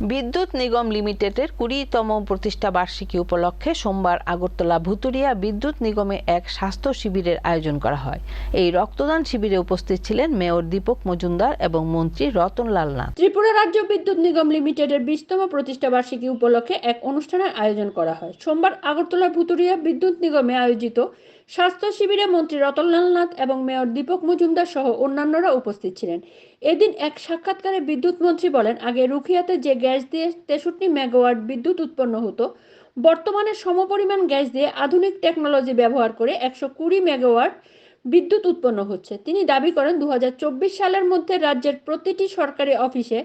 বিদ্যুৎ নিগম লিমিটেডের কুড়িতম প্রতিষ্ঠা বার্ষিকী উপলক্ষে সোমবার আগরতলা ভুতুরিয়া বিদ্যুৎ নিগমে এক স্বাস্থ্য শিবিরের আয়োজন করা হয়। এই রক্তদান শিবিরে উপস্থিত ছিলেন মেয়র দীপক মজুমদার এবং মন্ত্রী রতনলাল নাথ। ত্রিপুরা রাজ্য বিদ্যুৎ নিগম লিমিটেডের বিশতম প্রতিষ্ঠা বার্ষিকী উপলক্ষে এক অনুষ্ঠানের আয়োজন করা হয়। সোমবার আগরতলা ভুতুরিয়া বিদ্যুৎ নিগমে আয়োজিত স্বাস্থ্য শিবিরে মন্ত্রী রতনলাল নাথ এবং মেয়র দীপক মজুমদার সহ অন্যান্যরা উপস্থিত ছিলেন। এদিন এক সাক্ষাৎকারে বিদ্যুৎ মন্ত্রী বলেন, আগে রুখিয়াতে যে গ্যাস দিয়ে তেষট্টি মেগাওয়াট বিদ্যুৎ উৎপন্ন হতো। বর্তমানে সমপরিমাণ গ্যাস দিয়ে আধুনিক টেকনোলজি ব্যবহার করে একশো কুড়ি মেগাওয়াট বিদ্যুৎ উৎপন্ন হচ্ছে। তিনি দাবি করেন দু হাজার চব্বিশ সালের মধ্যে রাজ্যের প্রতিটি সরকারি অফিসে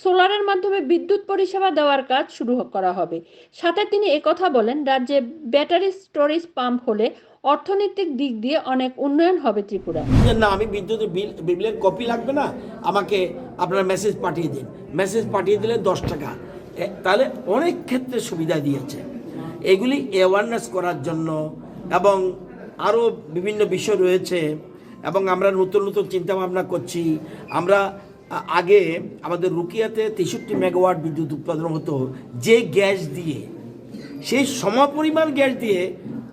সোলারের মাধ্যমে বিদ্যুৎ পরিষেবা দেওয়ার কাজ শুরু করা হবে। সাথে তিনি একথা বলেন, রাজ্যে ব্যাটারি স্টোরেজ পাম্প হলে অর্থনৈতিক দিক দিয়ে অনেক উন্নয়ন হবে ত্রিপুরা না, আমি বিল, বিলের কপি লাগবে না। আমাকে আপনারা মেসেজ পাঠিয়ে দিন। মেসেজ পাঠিয়ে দিলে দশ টাকা। তাহলে অনেক ক্ষেত্রে সুবিধা দিয়েছে। এগুলি অ্যাওয়ারনেস করার জন্য এবং আরও বিভিন্ন বিষয় রয়েছে এবং আমরা নতুন নতুন চিন্তা ভাবনা করছি। আমরা আগে আমাদের রুকিয়াতে তেষট্টি মেগাওয়াট বিদ্যুৎ উৎপাদন হতো। যে গ্যাস দিয়ে, সেই সমপরিমাণ গ্যাস দিয়ে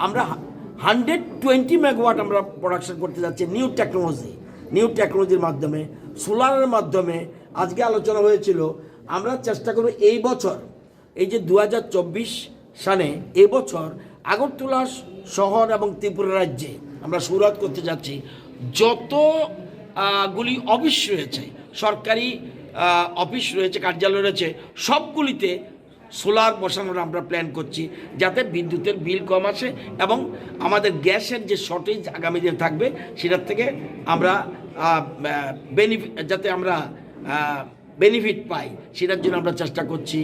আমরা হান্ড্রেড টোয়েন্টি মেগাওয়াট আমরা প্রোডাকশন করতে যাচ্ছি নিউ টেকনোলজি নিউ টেকনোলজির মাধ্যমে। সোলারের মাধ্যমে আজকে আলোচনা হয়েছিল আমরা চেষ্টা করব এই বছর এই যে দু হাজার চব্বিশ সালে এবছর আগরতলা শহর এবং ত্রিপুরা রাজ্যে আমরা শুরুয়াত করতে যাচ্ছি যত আহ, গুলি অফিস রয়েছে সরকারি অফিস রয়েছে কার্যালয় রয়েছে সবগুলিতে সোলার বসানোর আমরা প্ল্যান করছি যাতে বিদ্যুতের বিল কম আসে এবং আমাদের গ্যাসের যে শর্টেজ আগামী দিনে থাকবে সেটার থেকে আমরা বেনিফিট যাতে আমরা বেনিফিট পাই সেটার জন্য আমরা চেষ্টা করছি।